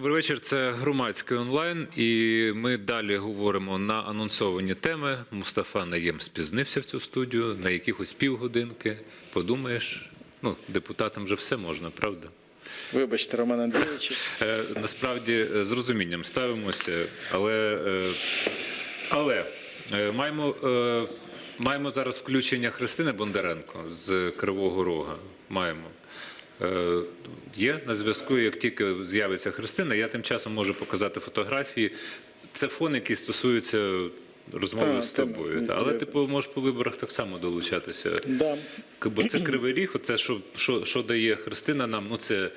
Добрий вечір. Це громадський онлайн, і ми далі говоримо на анонсовані теми. Мустафа Наєм спізнився в цю студію на якихось півгодинки. Подумаєш, ну депутатам же все можна, правда? Вибачте, Роман Андрійович. Е, насправді е, з розумінням ставимося, але, е, але маємо, маємо зараз включення Христини Бондаренко з Кривого Рога. Маємо. Е, Є на зв'язку, як тільки з'явиться Христина, я тим часом можу показати фотографії. Це фон, який стосується розмови та, з тобою. Та. Але ти типу, можеш по виборах так само долучатися. Да. Бо це кривий ріг, оце що, що, що дає Христина нам, ну це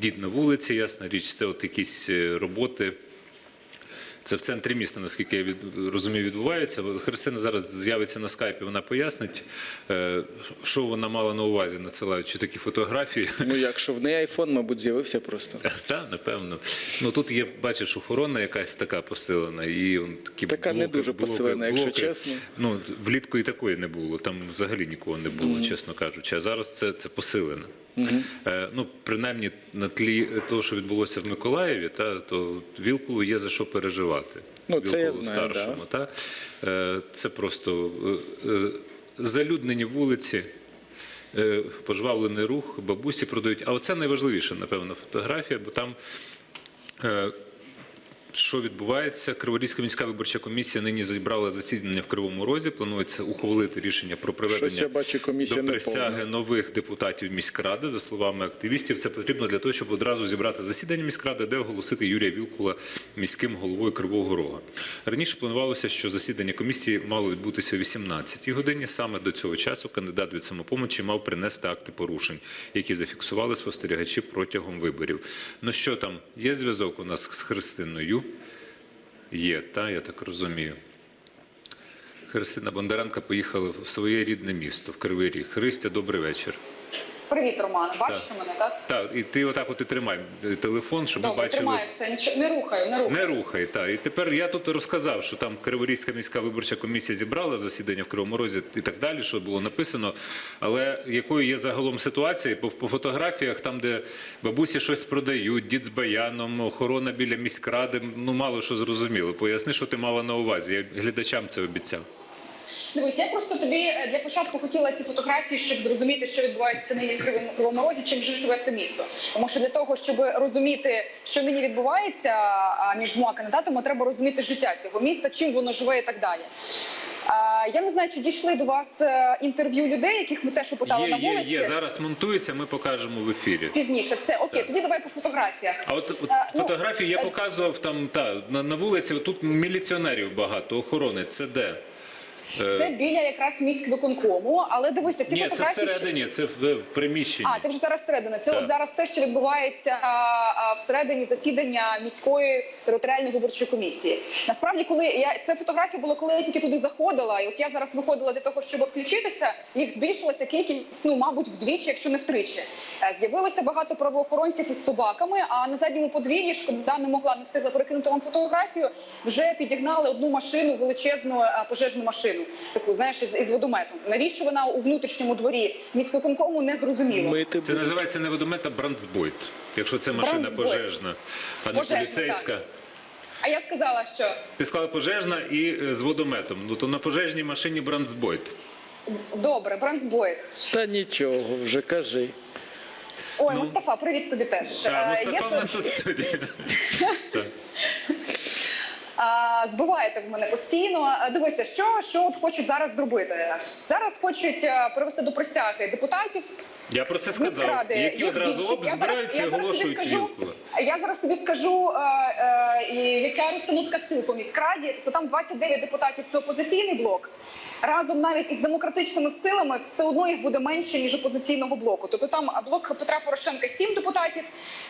дід на вулиці, ясна річ, це от якісь е, роботи. Це в центрі міста, наскільки я від, розумію, відбувається. Христина зараз з'явиться на скайпі, вона пояснить, е, що вона мала на увазі, надсилаючи такі фотографії. Ну, якщо в неї айфон, мабуть, з'явився просто. Так, напевно. Ну тут є, бачиш, охорона якась така посилена, і он такі Така не дуже посилена, якщо чесно. Ну влітку і такої не було. Там взагалі нікого не було, чесно кажучи. А зараз це, це посилено. Е, ну, принаймні на тлі того, що відбулося в Миколаєві, та то Вілкову є за що переживати. Ну, це я знаю, старшому. Та? Е, це просто е, залюднені вулиці. Пожвавлений рух, бабусі продають. А оце найважливіша, напевно, фотографія, бо там. Що відбувається? Криворізька міська виборча комісія нині зібрала засідання в Кривому Розі. Планується ухвалити рішення про приведення бачу, до присяги нових депутатів міськради. За словами активістів, це потрібно для того, щоб одразу зібрати засідання міськради, де оголосити Юрія Вілкула міським головою Кривого Рога. Раніше планувалося, що засідання комісії мало відбутися о 18-й годині. Саме до цього часу кандидат від самопомочі мав принести акти порушень, які зафіксували спостерігачі протягом виборів. Ну що там, є зв'язок у нас з Христиною? Є, та я так розумію. Христина Бондаренко поїхала в своє рідне місто, в Кривий Ріг. Христя, добрий вечір. Привіт, Роман. Бачите мене, так? Так, і ти отак от і тримай е, телефон, щоб ми бачили. тримаю все, нічого не рухаю, не рухаю. Не рухай, так. І тепер я тут розказав, що там Криворізька міська виборча комісія зібрала засідання в Кривому Розі і так далі, що було написано. Але якою є загалом ситуація по, по фотографіях, там, де бабусі щось продають, дід з баяном, охорона біля міськради, ну мало що зрозуміло. Поясни, що ти мала на увазі. Я глядачам це обіцяв. Дивись, я просто тобі е, для початку хотіла ці фотографії, щоб зрозуміти, що відбувається нині в Кривому, Кривому Розі, чим живе це місто. Тому що для того, щоб розуміти, що нині відбувається між двома кандидатами, треба розуміти життя цього міста, чим воно живе і так далі. А, я не знаю, чи дійшли до вас е, інтерв'ю людей, яких ми теж опитали Є, на є, вулиці. є. Зараз монтується, ми покажемо в ефірі. Пізніше, все окей, Так. тоді давай по фотографіях. А от, от Е, ну, фотографії я е, показував там та на, на вулиці. Тут міліціонерів багато, охорони. Це де? Е, Це біля якраз міськвиконкому, але дивися, ці Ні, це фотографії. що- всередині, це в, в приміщенні. А, ти вже зараз всередині. Це Так. от зараз те, що відбувається а, а, всередині засідання міської територіальної виборчої комісії. Насправді, коли я це фотографія була, коли я тільки туди заходила, і от я зараз виходила для того, щоб включитися, їх збільшилася кількість, ну мабуть, вдвічі, якщо не втричі. Е, З'явилося багато правоохоронців із собаками. А на задньому подвір'ї шкода не могла не встигла перекинути вам фотографію. Вже підігнали одну машину, величезну е, пожежну машину, таку знаєш, із, із водометом. Навіщо вона у внутрішньому дворі міськвиконкому не зрозуміло. Це називається не водомет, а брандсбойт. Якщо це машина Бранцбойт. пожежна, а не Пожежна, поліцейська. А я сказала, що Ти сказала пожежна і е, з водометом. Ну то на пожежній машині брандсбойт. добре, бранцбойт. Та нічого, вже кажи. Ой, Мустафа, привіт тобі теж. Та Е, Мустафа в нас тут. Так. А, збиваєте в мене постійно. Дивися, що, що от хочуть зараз зробити. Зараз хочуть е, привести до присяги депутатів. Я про це сказав. міськради. Які Їх одразу більшість. оп, зараз- збираються і оголошують скажу- Вілкула. Я зараз тобі скажу, е, е, яка розстановка сил по міськраді. Тобто там 29 депутатів це опозиційний блок. Разом навіть із демократичними силами все одно їх буде менше ніж опозиційного блоку. Тобто там блок Петра Порошенка 7 депутатів.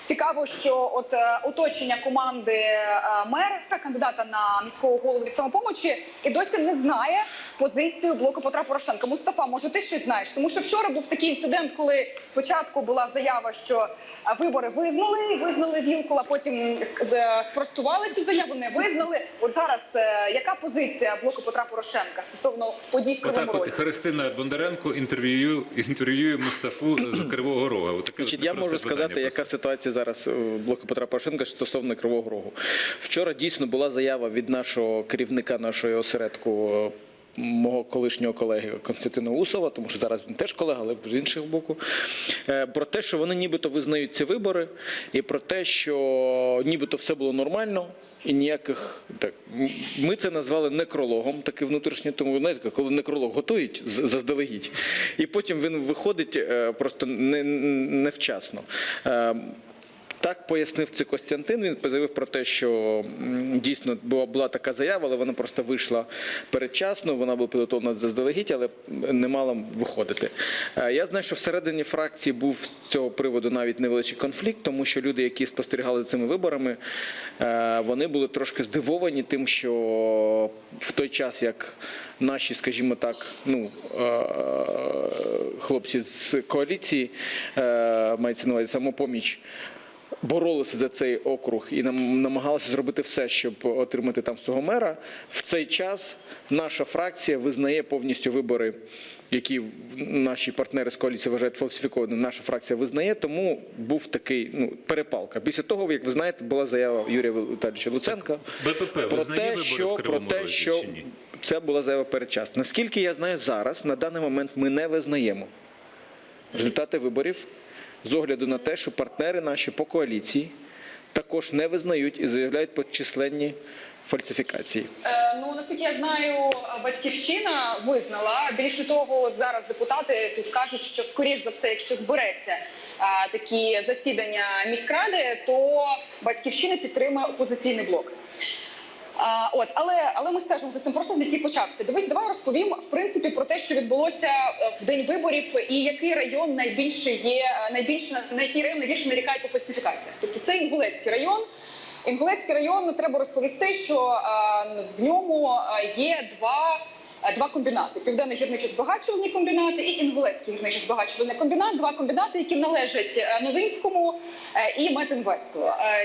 Цікаво, що от е, оточення команди е, мера, кандидата на міського голову від самопомочі, і досі не знає позицію блоку Петра Порошенка. Мустафа, може, ти щось знаєш? Тому що вчора був такий інцидент, коли спочатку була заява, що вибори визнали, визнали Вілкула, потім спростували цю заяву, не визнали. От зараз е, яка позиція блоку Петра Порошенка стосовно подій в Кривому Отак, от Христина Бондаренко інтерв'ює інтерв'ює Мустафу з Кривого Рога. Значить, я можу сказати, питання яка просто. ситуація зараз блоку Петра Порошенка стосовно Кривого Рогу. Вчора дійсно була заява від нашого керівника нашого осередку. Е, Мого колишнього колеги Константина Усова, тому що зараз він теж колега, але з іншого боку, е, про те, що вони нібито визнають ці вибори, і про те, що нібито все було нормально, і ніяких так. Ми це назвали некрологом, таки внутрішнє, тому знаєте, коли некролог готують заздалегідь, і потім він виходить е, просто не, невчасно. Так пояснив це Костянтин. Він заявив про те, що дійсно була, була така заява, але вона просто вийшла передчасно. Вона була підготовлена заздалегідь, але не мала виходити. Е, Я знаю, що всередині фракції був з цього приводу навіть невеличкий конфлікт, тому що люди, які спостерігали за цими виборами, е, вони були трошки здивовані тим, що в той час, як наші, скажімо так, ну е, хлопці з коаліції, мається на увазі самопоміч боролися за цей округ і нам намагалися зробити все, щоб отримати там свого мера. В цей час наша фракція визнає повністю вибори, які наші партнери з коаліції вважають фальсифікованими. Наша фракція визнає, тому був такий ну перепалка. Після того, як ви знаєте, була заява Юрія Віталійовича Луценка БПП про те, що про те, що це була заява передчасна. Наскільки я знаю зараз, на даний момент ми не визнаємо результати виборів з огляду на те, що партнери наші по коаліції також не визнають і заявляють про численні фальсифікації. Е, Ну наскільки я знаю, батьківщина визнала. Більше того, от зараз депутати тут кажуть, що скоріш за все, якщо збереться е, такі засідання міськради, то батьківщина підтримує опозиційний блок. А, от, але, але ми стежимо за тим процесом, який почався. Дивись, давай розповім в принципі про те, що відбулося е, в день виборів, і який район найбільше є е, найбільше на який район найбільше нарікають по фальсифікаціях. Тобто це Інгулецький район. Інгулецький район треба розповісти, що а, в ньому е, є два. Е, Два комбінати: південно-гірничо-збагачувальний комбінат і інгулецький гірничо-збагачувальний комбінат. Два комбінати, які належать е, Новинському е, і Метінвесту.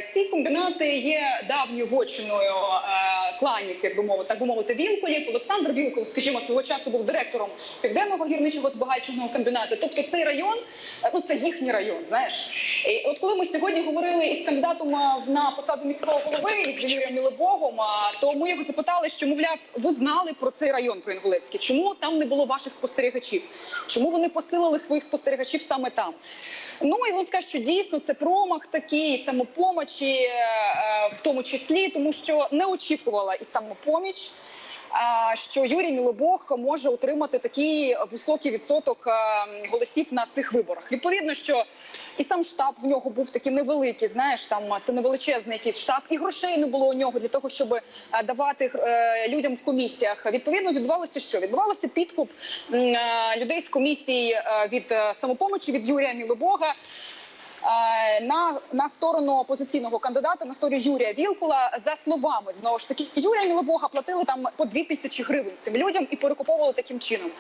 Ці комбінати є давньою вотчиною е, кланів, як би мовити, так би мовити, Вілкулів. Олександр Вілкул, скажімо, свого часу був директором південного гірничого збагачувального комбінату. Тобто цей район, е, ну це їхній район. Знаєш, і от коли ми сьогодні говорили із кандидатом е, на посаду міського голови із Юрієм Мілобогом, то ми його запитали, що мовляв, ви знали про цей район про Інгулецький. Чому там не було ваших спостерігачів? Чому вони посилили своїх спостерігачів саме там? Ну і він скаже, що дійсно це промах такий самопомочі, е, е, в тому числі, тому що не очікувала і самопоміч. Що Юрій Мілобог може отримати такий високий відсоток е, голосів на цих виборах. Відповідно, що і сам штаб в нього був такий невеликий. Знаєш, там це невеличезний якийсь штаб, і грошей не було у нього для того, щоб е, давати е, людям в комісіях. Відповідно, відбувалося що? Відбувалося підкуп людей з комісії від самопомочі від Юрія Мілобога. Е, На, на сторону опозиційного кандидата на сторону Юрія Вілкула за словами знову ж таки Юрія Мілобога платили там по 2 тисячі гривень цим людям і перекуповували таким чином.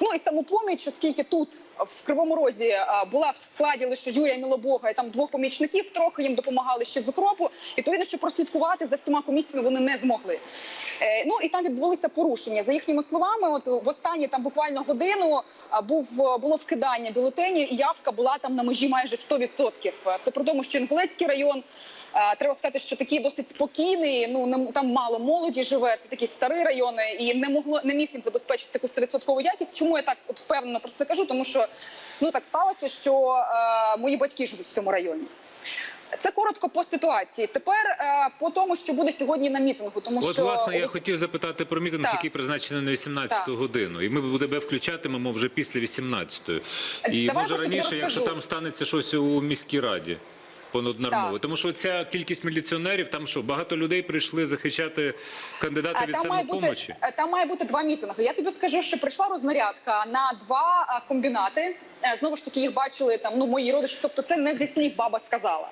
Ну і самопоміч, оскільки тут в Кривому Розі е, була в складі лише Юрія Мілобога і там двох помічників, трохи їм допомагали ще з укропу. Відповідно, що прослідкувати за всіма комісіями вони не змогли. Е, Ну і там відбулися порушення. За їхніми словами, от в останні там буквально годину був було вкидання бюлетенів, і явка була там на межі майже 100%. Це при тому, що Інгулецький район. е, Треба сказати, що такий досить спокійний. Ну там мало молоді живе. Це такий старий район, і не могло не міг він забезпечити таку 100% якість. Чому я так от впевнено про це кажу? Тому що ну так сталося, що е, мої батьки живуть в цьому районі. Це коротко по ситуації. Тепер е, по тому, що буде сьогодні на мітингу, тому От, що власне, я хотів запитати про мітинг, Так. який призначений на 18 Так. годину. І ми тебе включатимемо вже після 18-ї. І Давай може раніше, якщо там станеться щось у міській раді. Понаднормово. Тому що ця кількість міліціонерів, там що багато людей прийшли захищати кандидата від там має бути самопомочі. е, там має бути два мітинги. Я тобі скажу, що прийшла рознарядка на два комбінати. Е, Знову ж таки, їх бачили там. Ну мої родичі. Тобто, це не зі снів баба сказала.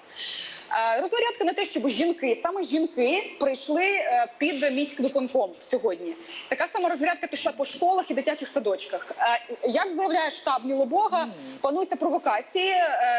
Е, Рознарядка на те, щоб жінки, саме жінки, прийшли е, під міськвиконком сьогодні. Така сама рознарядка пішла по школах і дитячих садочках. Як заявляє штаб Мілобога, плануються провокації.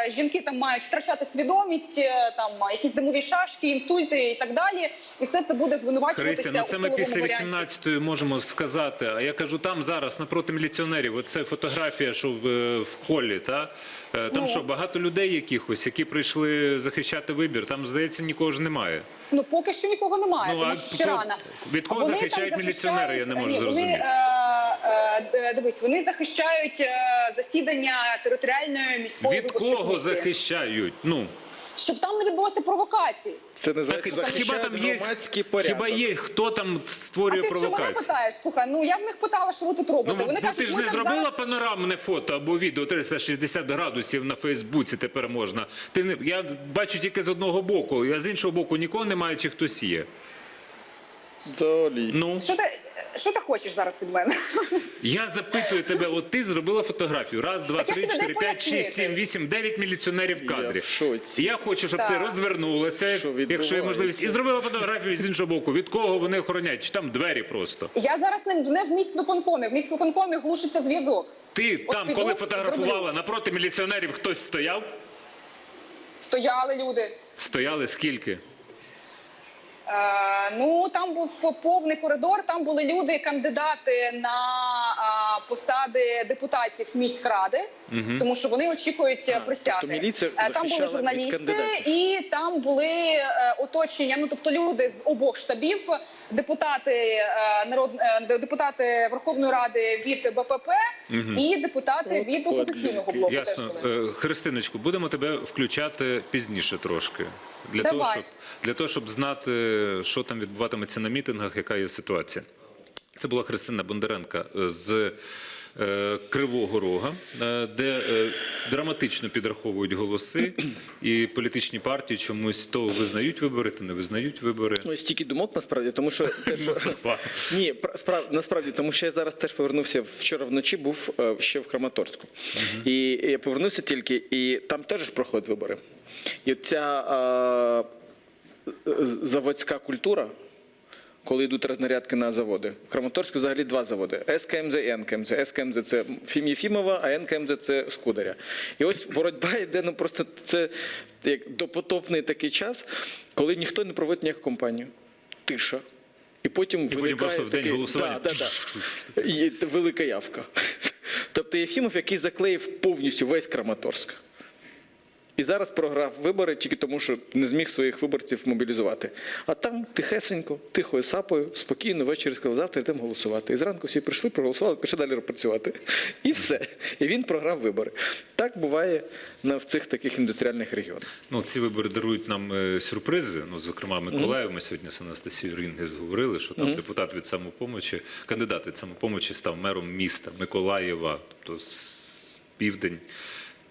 Жінки там мають втрачати свідомість. там якісь димові шашки, інсульти і так далі. І все це буде звинувачуватися Христя, ну це ми після варіанті. 18-ї можемо сказати. А я кажу, там зараз напроти міліціонерів. Оце фотографія, що в холі, та Е, там Ну. що багато людей якихось, які прийшли захищати вибір. Там здається нікого ж немає. Ну поки що нікого немає, Ну, тому що ще рано. від кого Вони захищають міліціонери, я не можу ні, вони, зрозуміти. е, е, дивись, вони захищають е, засідання територіальної міської Від кого захищають? Ну щоб там не відбулося провокації. Це так називається хіба там є громадський порядок. хіба є хто там А створює ти чому мене провокації? питаєш? Слухай, ну я в них питала, що ви тут робите. Ну, вони бо кажуть, ти ж ми не там зробила зараз... панорамне фото або відео 360 градусів на Фейсбуці тепер можна. Ти не я бачу тільки з одного боку, а з іншого боку нікого немає, чи хтось є. Золі. Ну Що ти, що ти хочеш зараз від мене? я запитую тебе, от ти зробила фотографію. Раз, два, Так я ж три, тобі чотири, п'ять, шість, пояснити. сім, вісім, дев'ять міліціонерів в Я в шоці. Я хочу, щоб ти Так. розвернулася, Що якщо є відбувається? можливість, і зробила фотографію з іншого боку. Від кого вони охороняють? Чи там двері просто? Я зараз не, не в міськвиконкомі. В міськвиконкомі глушиться зв'язок. Ти От там, піду, коли фотографувала зроблю. напроти міліціонерів, хтось стояв? Стояли люди. Стояли скільки? Е, ну там був повний коридор. Там були люди, кандидати на е, посади депутатів міськради, тому що вони очікують е, присяги. тобто міліція Е, там були журналісти, і там були е, оточення. Ну тобто люди з обох штабів, депутати е, народ е, депутати Верховної Ради від БПП і депутати від опозиційного блоку. Ясно. теж. Христиночку, будемо тебе включати пізніше трошки. Для того, щоб, для того, щоб знати, що там відбуватиметься на мітингах, яка є ситуація. Це була Христина Бондаренка е, з е, Кривого Рога, е, де драматично підраховують голоси, і політичні партії чомусь то визнають вибори, то не визнають вибори. Ну, стільки думок насправді, тому що те, що ні, пра- справ насправді, тому що я зараз теж повернувся вчора вночі, був ще в Краматорську, і я повернувся тільки, і там теж проходять вибори. І ця заводська культура. Коли йдуть рознарядки на заводи. В Краматорську взагалі два заводи: СКМЗ і НКМЗ. СКМЗ це Фім Єфімова, а НКМЗ це Скударя. І ось боротьба йде, ну просто це як допотопний такий час, коли ніхто не проводить ніяку компанію. Тиша. І потім, потім виникає просто в день такий- голосування. Да, да, да. І велика явка. Тобто Єфімов, який заклеїв повністю весь Краматорськ. І зараз програв вибори тільки тому, що не зміг своїх виборців мобілізувати. А там тихесенько, тихою сапою, спокійно ввечері сказав, завтра йдемо голосувати. І зранку всі прийшли, проголосували, пішли далі працювати. І все. І він програв вибори. Так буває на, в цих таких індустріальних регіонах. Ну, ці вибори дарують нам е, сюрпризи. Ну, зокрема, Миколаїв. Ми сьогодні з Анастасією Рінгес говорили, що там депутат від самопомочі, кандидат від самопомочі став мером міста Миколаєва, тобто з південь.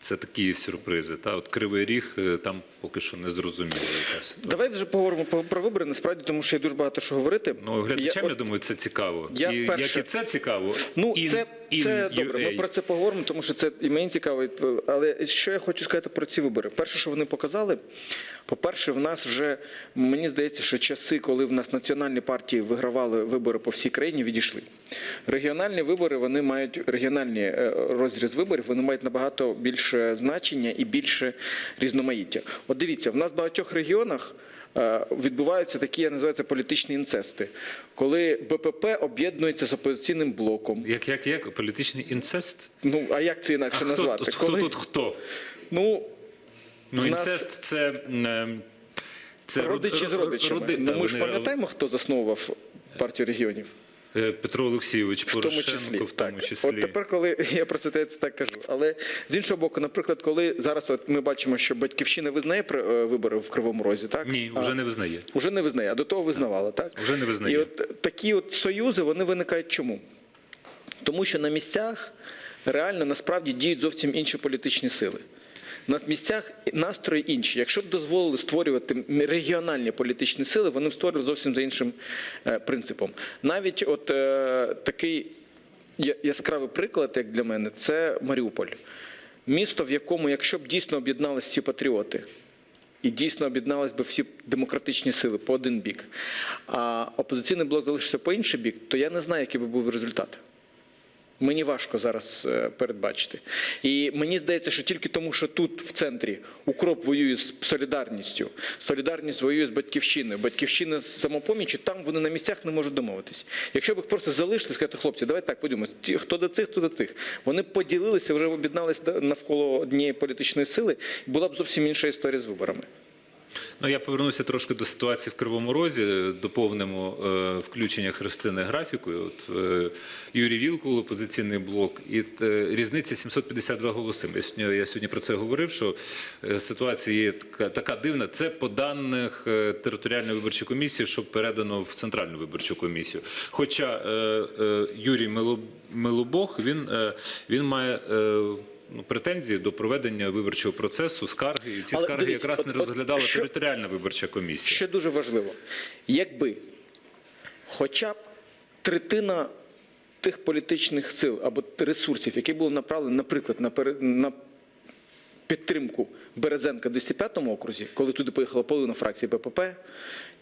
Це такі сюрпризи. Та от Кривий Ріг е, там поки що не зрозуміло яка ситуація. Давайте вже поговоримо про, вибори, насправді, тому що є дуже багато що говорити. Ну, глядачам, я, от- думаю, це цікаво. Я і перше- як і це цікаво, Ну, in- це, in це добре. Ми про це поговоримо, тому що це і мені цікаво. Але що я хочу сказати про ці вибори? Перше, що вони показали, по-перше, в нас вже мені здається, що часи, коли в нас національні партії вигравали вибори по всій країні, відійшли. Регіональні вибори вони мають регіональні е, розріз виборів, вони мають набагато більше значення і більше різноманіття. От дивіться, в нас в багатьох регіонах. е, Відбуваються такі, я називаю це політичні інцести, коли БПП об'єднується з опозиційним блоком. Як, як, як? Політичний інцест? Ну а як це А інакше хто, назвати? тут, хто тут хто? Ну Ну, В нас- інцест це. е, це родичі з род- родичами. роди- ну, ми ж пам'ятаємо, хто засновував партію регіонів. Е, Петро Олексійович В тому числі, в тому так. числі. От тепер, коли я про це так кажу. Але з іншого боку, наприклад, коли зараз от ми бачимо, що батьківщина визнає е, вибори в Кривому Розі, так Ні, А, вже не визнає. Уже не визнає, а до того визнавала, так? Вже не визнає. І от такі от союзи вони виникають чому? Тому що на місцях реально насправді діють зовсім інші політичні сили. На місцях настрої інші. Якщо б дозволили створювати регіональні політичні сили, вони б створювали зовсім за іншим е, принципом. Навіть от е, такий яскравий приклад, як для мене, це Маріуполь. Місто, в якому, якщо б дійсно об'єдналися всі патріоти, і дійсно об'єднались би всі демократичні сили по один бік, а опозиційний блок залишився по інший бік, то я не знаю, який би був результат. Мені важко зараз е, передбачити. І мені здається, що тільки тому, що тут в центрі укроп воює з солідарністю, солідарність воює з батьківщиною, батьківщина з самопомічі, там вони на місцях не можуть домовитись. Якщо б їх просто залишили, сказати, хлопці, давайте так ті, хто до цих, хто до цих. Вони поділилися, вже об'єдналися навколо однієї політичної сили, була б зовсім інша історія з виборами. Ну, я повернуся трошки до ситуації в Кривому Розі. Доповнимо е, включення Христини графікою. От, е, Юрій Вілкул, опозиційний блок, і е, різниця 752 голоси. Я сьогодні, я сьогодні про це говорив, що е, ситуація є така, така дивна. Це по даних е, територіальної виборчої комісії, що передано в Центральну виборчу комісію. Хоча е, е, Юрій Милобог, він, е, він має. Е, Ну, претензії до проведення виборчого процесу, скарги, і ці Але скарги дивіться, якраз от- не от розглядала що- територіальна виборча комісія. Ще дуже важливо, якби хоча б третина тих політичних сил або ресурсів, які були направлені, наприклад, на, пере- на підтримку Березенка в 205-му окрузі, коли туди поїхала половина фракції БПП,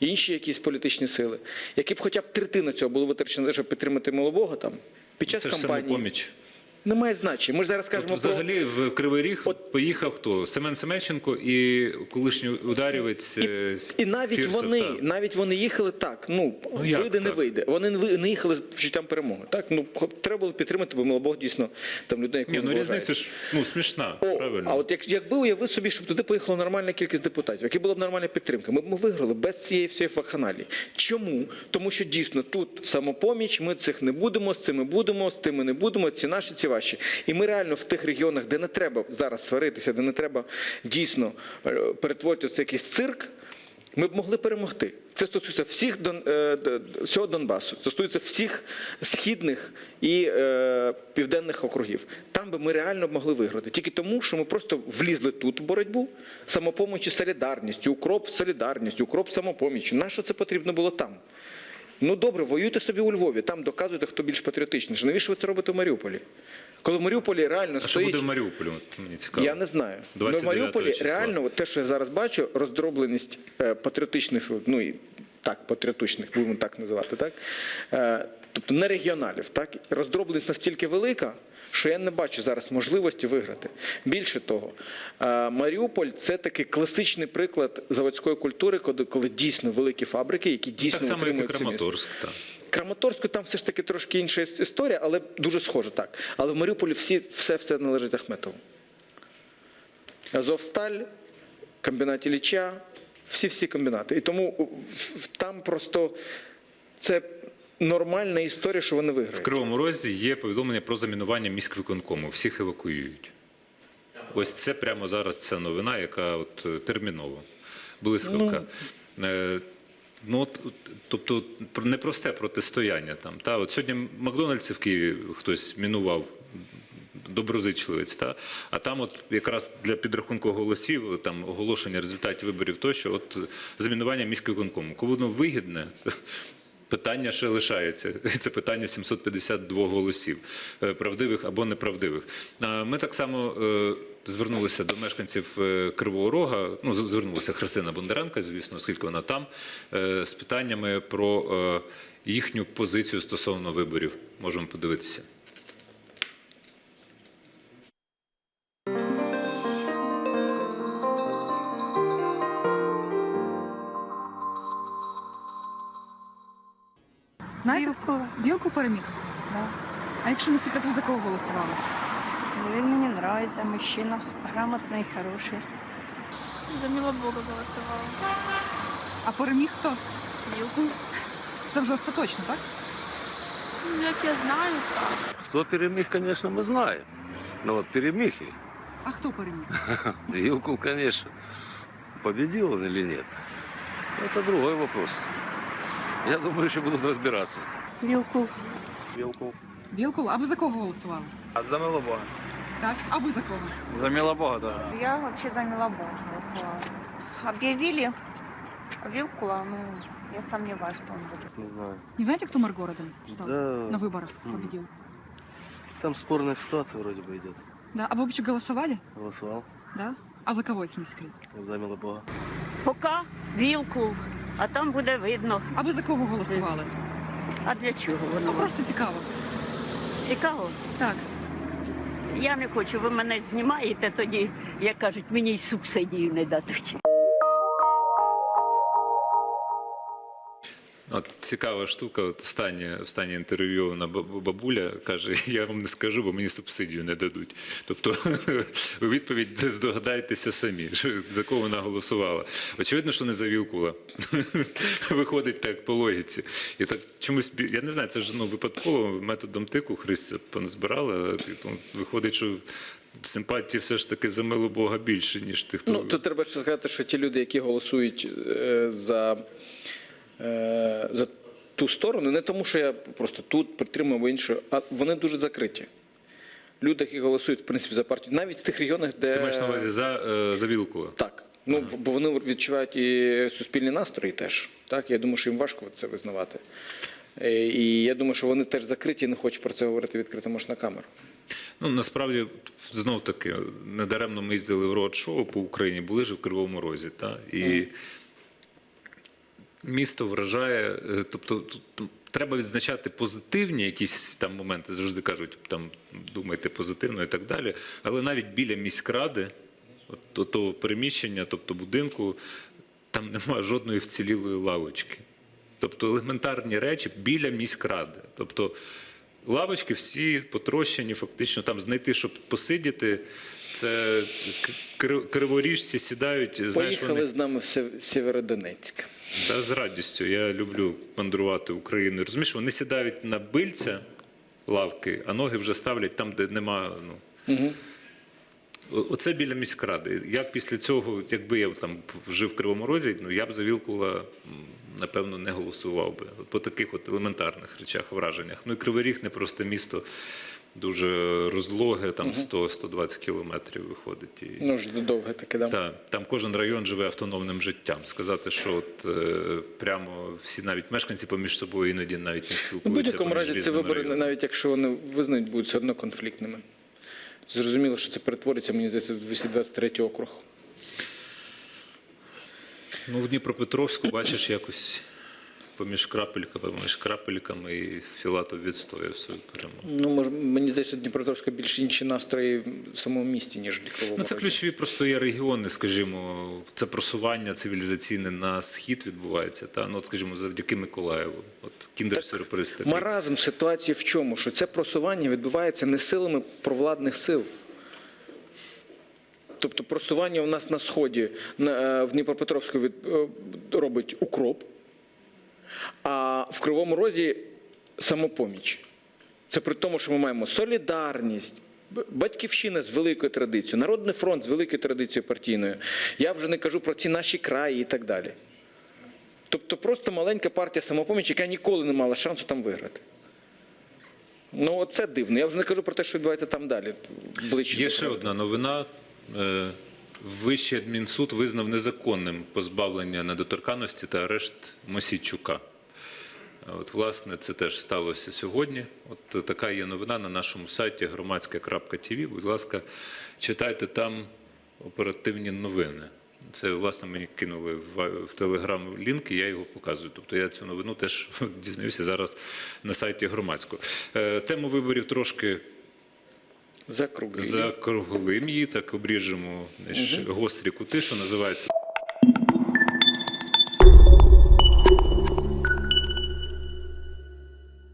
інші якісь політичні сили, які б хоча б третина цього було витрачено, щоб підтримати Малобога там, під час Це ж кампанії, самопоміч. Немає значення. Ми ж зараз От кажемо про... взагалі в Кривий Ріг От- поїхав хто? Семен Семенченко і колишній ударівець е, І навіть Фірсов, вони, так. навіть вони їхали так. Ну, Ну, вийде, не вийде. Вони не не їхали з почуттям перемоги. Так, ну треба було підтримати, бо Милобог дійсно там людей, яку Ні, ну різниця ж ну смішна, О, правильно. а от як, якби уяви собі, щоб туди поїхала нормальна кількість депутатів, які була б нормальна підтримка, ми б ми виграли без цієї всієї вакханалії. Чому? Тому що дійсно тут самопоміч, ми цих не будемо, з цими будемо, з тими не будемо, ці наші, ці ваші. І ми реально в тих регіонах, де не треба зараз сваритися, де не треба дійсно е, перетворювати це якийсь цирк. Ми б могли перемогти. Це стосується всіх е, всього Донбасу, стосується всіх східних і е, південних округів. Там би ми реально могли виграти. Тільки тому, що ми просто влізли тут в боротьбу самопомочі солідарністю, укроп солідарністю, укроп самопомічі. Нащо це потрібно було там? Ну добре, воюйте собі у Львові, там доказуйте, хто більш патріотичний. Навіщо ви це робите в Маріуполі? Коли в Маріуполі реально а що буде в Маріуполі? Мені цікаво. Я не знаю. Ну, в Маріуполі числа. реально, те, що я зараз бачу, роздробленість е, патріотичних сил, ну і так, патріотичних, будемо так називати, так? Е, тобто не регіоналів, так? Роздробленість настільки велика, що я не бачу зараз можливості виграти. Більше того, е, Маріуполь це такий класичний приклад заводської культури, коли, коли дійсно великі фабрики, які дійсно так само, як і. Краматорськ. Так. Краматорську там все ж таки трошки інша історія, але дуже схоже так. Але в Маріуполі всі, все, все належить Ахметову. Азовсталь, комбінат Ілліча, всі-всі комбінати. І тому там просто це нормальна історія, що вони виграють. В. Кривому Розі є повідомлення про замінування міськвиконкому. Всіх евакуюють. Ось це прямо зараз ця новина, яка от е, термінова. Блискавка. Е, Ну, от, тобто непросте протистояння там. Та, от сьогодні Макдональдси в Києві хтось мінував доброзичливець, та? а там от якраз для підрахунку голосів, там оголошення результатів виборів тощо, от замінування міськвиконкому. Кому воно вигідне, Питання ще лишається. Це питання 752 голосів, е, правдивих або неправдивих. Ми так само е, звернулися до мешканців е, Кривого Рога. Ну, звернулася Христина Бондаренка, звісно, оскільки вона там, е, з питаннями про е, їхню позицію стосовно виборів. Можемо подивитися. Знаєте, Вілкула. Вілку переміг. Да. А якщо не секрет, ви за кого голосували? Ну, Він мені подобається, мужчина, грамотний, хороший. За Милобога голосовала. А переміг хто? Вілку. Це вже остаточно, так? Ну, Як я знаю, так. Кто перемиг, конечно, мы знаем. Но вот перемихи, А хто переміг? Вилкул, конечно, победил он или нет, это другой вопрос. Я думаю, еще будут разбираться. Вілку. Вілку. Вілкул, а ви за кого голосували? А за Милобога. Так. А ви за кого? За Милобога, так. Я вообще за Милобон голосовала. Объявили Вилкула, ну, я сомневаюсь, что он будет. Не знаю. Не знаете, кто мэр города стал? Да. На выборах Мгм. победил. Там спорная ситуация вроде бы идет. Да. А вы вообще голосовали? Голосовал Да. А за кого, если не секрет? за Милобога. Поки вілку, а там буде видно. А ви за кого голосували? А для чого Ну воно? просто цікаво. Цікаво. Так. Я не хочу, ви мене знімаєте тоді, як кажуть, мені й субсидію не дадуть. От цікава штука. От останнє, останнє інтерв'ю на бабуля каже: я вам не скажу, бо мені субсидію не дадуть. Тобто, відповідь здогадайтеся самі, за кого вона голосувала. Очевидно, що не за Вілкула. Виходить так по логіці. І так чомусь я не знаю, це ж ну випадково методом тику Христя поназбирала. Виходить, що симпатії все ж таки за милу Бога більше, ніж тих, хто Ну, тут треба ще сказати, що ті люди, які голосують е, за, за ту сторону, не тому, що я просто тут підтримую іншу, а вони дуже закриті. Люди, які голосують в принципі за партію, навіть в тих регіонах, де ти маєш на увазі за, е, за Вілкула. так. Ну, бо вони відчувають і суспільні настрої теж. Так, я думаю, що їм важко це визнавати. Е, І я думаю, що вони теж закриті, не хочуть про це говорити відкрито, може, на камеру. Ну насправді знов таки недаремно ми їздили в роад-шоу по Україні, були ж в Кривому Розі, та і місто вражає. е, Тобто треба відзначати позитивні якісь там моменти. Завжди кажуть, там думайте позитивно і так далі. Але навіть біля міськради, от, того переміщення, тобто будинку, там немає жодної вцілілої лавочки. Тобто елементарні речі біля міськради. Тобто лавочки всі потрощені, фактично там знайти, щоб посидіти. Це криворіжці сідають, знаєш, Поїхали вони з нами в Сєвєродонецьк. Та з радістю. Я люблю мандрувати Україною. Розумієш, вони сідають на бильця лавки, а ноги вже ставлять там, де нема. Ну. Оце біля міськради. Я б після цього, якби я там жив в Кривому Розі, ну я б за Вілкула, напевно, не голосував би. По таких от елементарних речах, враженнях. Ну і Кривий Ріг не просто місто, дуже розлоге, там 100-120 кілометрів виходить. І... Ну, ж довге таке, да. Так, там кожен район живе автономним життям. Сказати, що от, е, прямо всі навіть мешканці поміж собою іноді навіть не Ну, спілкуються. в будь-якому разі ці вибори, районами. навіть якщо вони визнають, будуть все одно конфліктними. Зрозуміло, що це перетвориться, мені здається, в 223 округ. Ну, в Дніпропетровську, бачиш, якось поміж крапельками, поміж крапельками і Філатов відстояв свою перемогу. Ну, може, мені здається, Дніпропетровська більш інші настрої в самому місті, ніж в Ну, це ключові просто є регіони, скажімо, це просування цивілізаційне на схід відбувається. Та? Ну, от, скажімо, завдяки Миколаєву. От кіндер-сюрприз такий. Маразм ситуації в чому? Що це просування відбувається не силами провладних сил. Тобто просування у нас на сході е, в Дніпропетровську від, е, робить укроп, а в Кривому Розі самопоміч. Це при тому, що ми маємо солідарність, батьківщина з великою традицією, Народний фронт з великою традицією партійною. Я вже не кажу про ці наші краї і так далі. Тобто просто маленька партія самопоміч, яка ніколи не мала шансу там виграти. Ну, це дивно. Я вже не кажу про те, що відбувається там далі. Ближче Є ще одна новина. Е, Вищий адмінсуд визнав незаконним позбавлення недоторканності та арешт Мосійчука. От, власне, це теж сталося сьогодні. От така є новина на нашому сайті громадське.тв. Будь ласка, читайте там оперативні новини. Це, власне, мені кинули в, в Телеграм лінк, і я його показую. Тобто я цю новину теж дізнаюся зараз на сайті громадського. Е, Тему виборів трошки За круг. Закруглим її, так обріжемо знаєш, гострі кути, що називається.